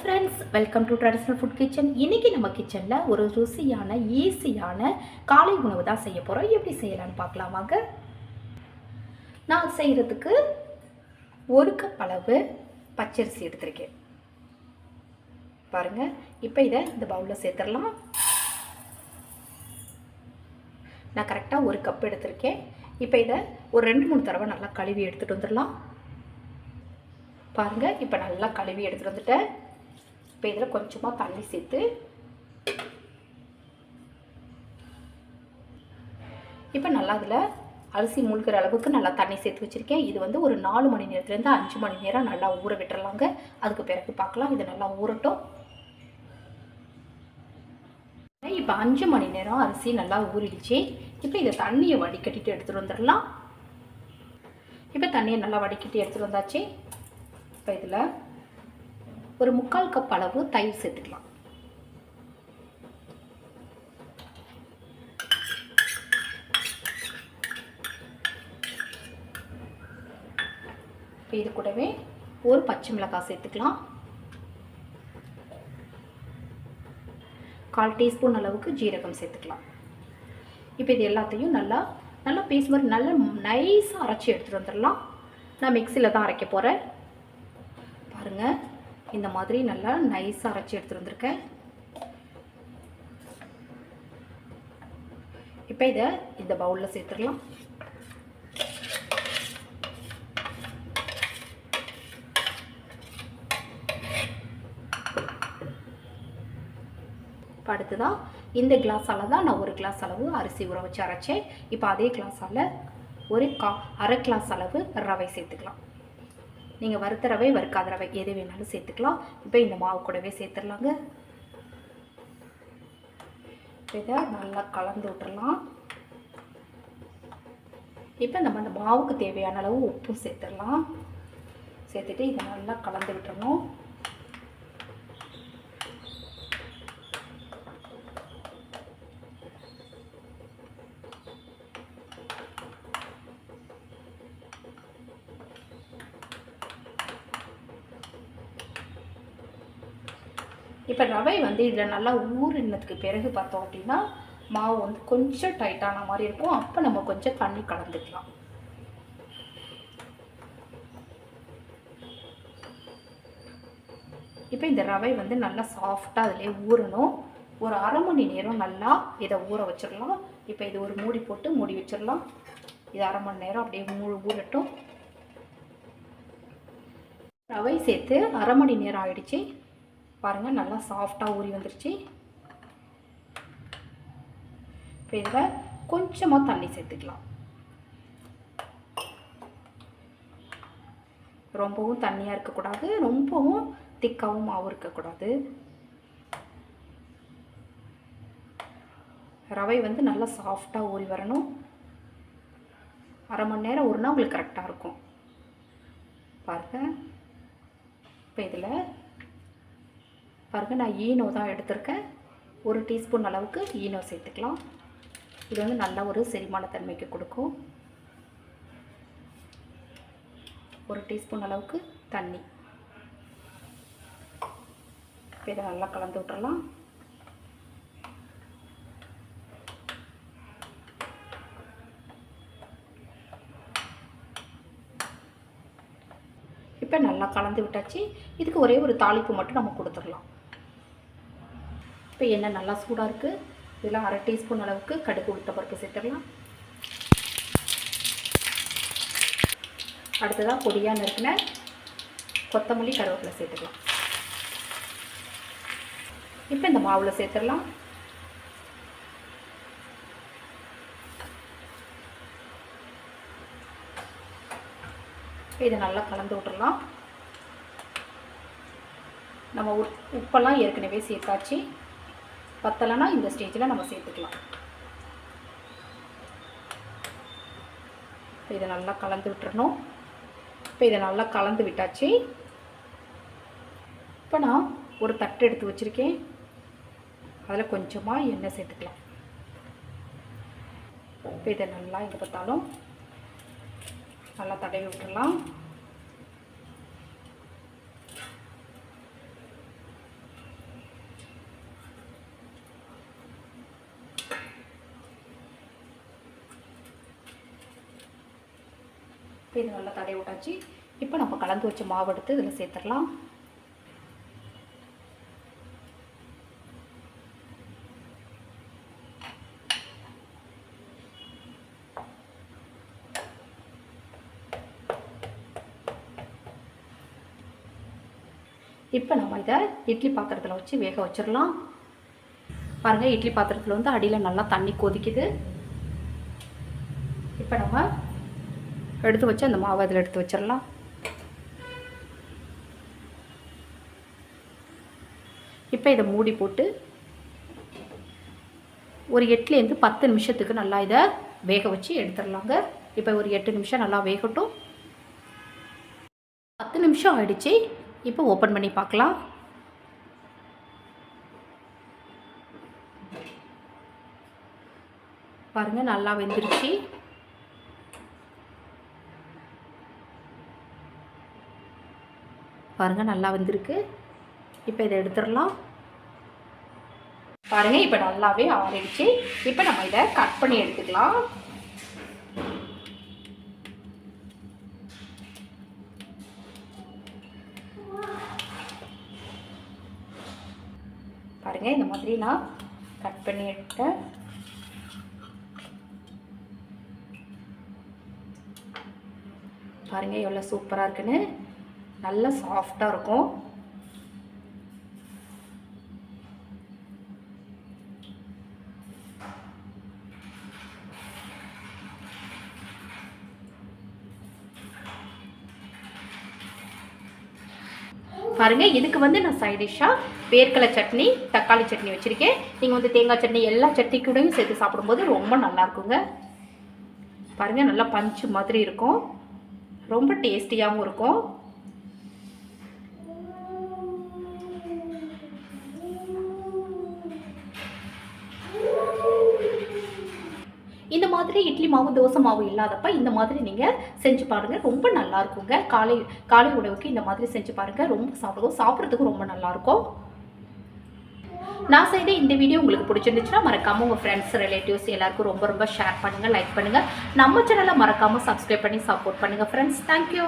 Friends welcome to traditional food kitchen இன்றைக்கி நம்ம கிச்சனில் ஒரு ருசியான ஈஸியான காலை உணவு தான் செய்ய போகிறோம் எப்படி செய்யலாம்னு பார்க்கலாம் வாங்க. நான் செய்கிறதுக்கு ஒரு கப் அளவு பச்சரிசி எடுத்திருக்கேன். பாருங்கள் இப்போ இதை இந்த பவுலில் சேர்த்துடலாம். நான் கரெக்டாக ஒரு கப் எடுத்திருக்கேன். இப்போ இதை ஒரு ரெண்டு மூணு தடவை நல்லா கழுவி எடுத்துகிட்டு வந்துடலாம். பாருங்கள் இப்போ நல்லா கழுவி எடுத்துகிட்டு வந்துட்டேன். இப்போ இதில் கொஞ்சமாக தண்ணி சேர்த்து இப்போ நல்லா அதில் அரிசி மூழ்கிற அளவுக்கு நல்லா தண்ணி சேர்த்து வச்சுருக்கேன். இது வந்து ஒரு நாலு மணி நேரத்துலேருந்து அஞ்சு மணி நேரம் நல்லா ஊற விட்டுறலாங்க. அதுக்கு பிறகு பார்க்கலாம். இது நல்லா ஊறட்டும். இப்போ அஞ்சு மணி நேரம் அரிசி நல்லா ஊறிடுச்சு. இப்போ இதை தண்ணியை வடிகட்டிட்டு எடுத்துகிட்டு வந்துடலாம். இப்போ தண்ணியை நல்லா வடிகட்டி எடுத்துகிட்டு வந்தாச்சு. இப்போ இதில் ஒரு முக்கால் கப் அளவு தயிர் சேர்த்துக்கலாம். இது கூடவே ஒரு பச்சை மிளகாய் சேர்த்துக்கலாம். கால் டீஸ்பூன் அளவுக்கு ஜீரகம் சேர்த்துக்கலாம். இப்போ இது எல்லாத்தையும் நல்லா நல்லா பீஸ் மாதிரி நல்லா நைஸாக அரைச்சி எடுத்துகிட்டு வந்துடலாம். நான் மிக்சியில் தான் அரைக்க போகிறேன் பாருங்கள் இந்த மாதிரி நல்லா நைஸாக அரைச்சி எடுத்துகிட்டு வந்திருக்கேன். இப்போ இதை இந்த பவுலில் சேர்த்துடலாம். அடுத்து அடுத்ததான் இந்த கிளாஸால் தான் நான் ஒரு கிளாஸ் அளவு அரிசி ஊற வச்சு அரைச்சேன். இப்போ அதே கிளாஸால் ஒரு கா அரை கிளாஸ் அளவு ரவை சேர்த்துக்கலாம். நீங்கள் வறுத்த ரவை வறுக்காத ரவை எது வேணாலும் சேர்த்துக்கலாம். இப்போ இந்த மாவு கூடவே சேர்த்துடலாங்க. இதை நல்லா கலந்து விட்டுடலாம். இப்போ நம்ம அந்த மாவுக்கு தேவையான அளவு உப்பும் சேர்த்துடலாம். சேர்த்துட்டு இதை நல்லா கலந்து விட்டுறணும். இப்போ ரவை வந்து இதில் நல்லா ஊறினதுக்கு பிறகு பார்த்தோம் அப்படின்னா மாவு வந்து கொஞ்சம் டைட்டான மாதிரி இருக்கும். அப்போ நம்ம கொஞ்சம் தண்ணி கலந்துக்கலாம். இப்போ இந்த ரவை வந்து நல்லா சாஃப்டாக அதிலே ஊறணும். ஒரு அரை மணி நேரம் நல்லா இதை ஊற வச்சிடலாம். இப்போ இது ஒரு மூடி போட்டு மூடி வச்சிடலாம். இது அரை மணி நேரம் அப்படியே மூ ஊறட்டும். ரவை சேர்த்து அரை மணி நேரம் ஆயிடுச்சு. பாருங்கள் நல்லா சாஃப்டாக ஊறி வந்துருச்சு. இப்போ இதில் கொஞ்சமாக தண்ணி சேர்த்துக்கலாம். ரொம்பவும் தண்ணியாக இருக்கக்கூடாது ரொம்பவும் திக்காகவும் மாவும் இருக்கக்கூடாது. ரவை வந்து நல்லா சாஃப்டாக ஊறி வரணும். அரை மணி நேரம் ஊறினா உங்களுக்கு கரெக்டாக இருக்கும். பாருங்கள் இப்போ இதில் பாருங்கள் நான் ஈனோ தான் எடுத்திருக்கேன். ஒரு டீஸ்பூன் அளவுக்கு ஈனோ சேர்த்துக்கலாம். இது வந்து நல்ல ஒரு செரிமான தன்மைக்கு கொடுக்கும். ஒரு டீஸ்பூன் அளவுக்கு தண்ணி. இதை நல்லா கலந்து விட்டுறலாம். இப்போ நல்லா கலந்து விட்டாச்சு. இதுக்கு ஒரே ஒரு தாளிப்பு மட்டும் நம்ம கொடுத்துடலாம். இப்போ எண்ணெய் நல்லா சூடாக இருக்குது இதில் அரை டீஸ்பூன் அளவுக்கு கடுகு உளுத்த பருப்பு சேர்த்துடலாம். அடுத்ததாக பொடியாக நறுக்கின கொத்தமல்லி கருவேப்பிலை சேர்த்துக்கலாம். இப்போ இந்த மாவில் சேர்த்துடலாம். இதை நல்லா கலந்து விட்டுடலாம். நம்ம உப்பெல்லாம் ஏற்கனவே சேர்த்தாச்சு. பத்தலைன்னா இந்த ஸ்டேஜில் நம்ம சேர்த்துக்கலாம். இதை நல்லா கலந்து விட்டுறணும். இப்போ இதை நல்லா கலந்து விட்டாச்சு. இப்போ நான் ஒரு தட்டு எடுத்து வச்சுருக்கேன். அதில் கொஞ்சமாக எண்ணெய் சேர்த்துக்கலாம். இப்போ இதை நல்லா எங்கே பார்த்தாலும் நல்லா தடவி விட்டுடலாம் இது நல்லா தடை விட்டாச்சு. இப்போ நம்ம கலந்து வச்ச மாவு எடுத்து இதில் சேர்த்துடலாம். இப்போ நம்ம இதை இட்லி பாத்திரத்தில் வச்சு வேக வச்சிடலாம். பாருங்கள் இட்லி பாத்திரத்தில் வந்து அடியில் நல்லா தண்ணி கொதிக்குது. இப்போ நம்ம எடுத்து வச்சு அந்த மாவு அதில் எடுத்து வச்சிடலாம். இப்போ இதை மூடி போட்டு ஒரு எட்டுலேருந்து பத்து நிமிஷத்துக்கு நல்லா இதை வேக வச்சு எடுத்துடலாங்க. இப்போ ஒரு எட்டு நிமிஷம் நல்லா வேகட்டும். பத்து நிமிஷம் ஆயிடுச்சு. இப்போ ஓப்பன் பண்ணி பார்க்கலாம். பாருங்கள் நல்லா வெந்துருச்சு. பாருங்கள் நல்லா வந்திருக்கு. இப்போ இதை எடுத்துடலாம். பாருங்கள் இப்போ நல்லாவே ஆறிடுச்சு. இப்போ நம்ம இதை கட் பண்ணி எடுத்துக்கலாம். பாருங்க இந்த மாதிரி நான் கட் பண்ணி எடுத்தேன். பாருங்க எவ்வளோ சூப்பராக இருக்குன்னு. நல்லா சாஃப்டாக இருக்கும். பாருங்க இதுக்கு வந்து நான் சைடிஷ்ஷாக வேர்க்கடலை சட்னி தக்காளி சட்னி வச்சுருக்கேன். நீங்கள் வந்து தேங்காய் சட்னி எல்லா சட்னி கூடயும் சேர்த்து சாப்பிடும்போது ரொம்ப நல்லா இருக்குங்க. பாருங்கள் நல்லா பஞ்சு மாதிரி இருக்கும். ரொம்ப டேஸ்டியாகவும் இருக்கும். இந்த மாதிரி இட்லி மாவு தோசை மாவு இல்லாதப்ப இந்த மாதிரி நீங்கள் செஞ்சு பாருங்கள் ரொம்ப நல்லா இருக்குங்க காலை காலை உணவுக்கு இந்த மாதிரி செஞ்சு பாருங்கள் ரொம்ப சாப்பிடுவோம் சாப்பிட்றதுக்கு ரொம்ப நல்லாயிருக்கும். நான் செய்த இந்த வீடியோ உங்களுக்கு பிடிச்சிருந்துச்சுன்னா மறக்காமல் உங்கள் ஃப்ரெண்ட்ஸ் ரிலேட்டிவ்ஸ் எல்லாருக்கும் ரொம்ப ரொம்ப ஷேர் பண்ணுங்கள் லைக் பண்ணுங்கள் நம்ம சேனலை மறக்காமல் சப்ஸ்கிரைப் பண்ணி சப்போர்ட் பண்ணுங்கள் ஃப்ரெண்ட்ஸ் தேங்க்யூ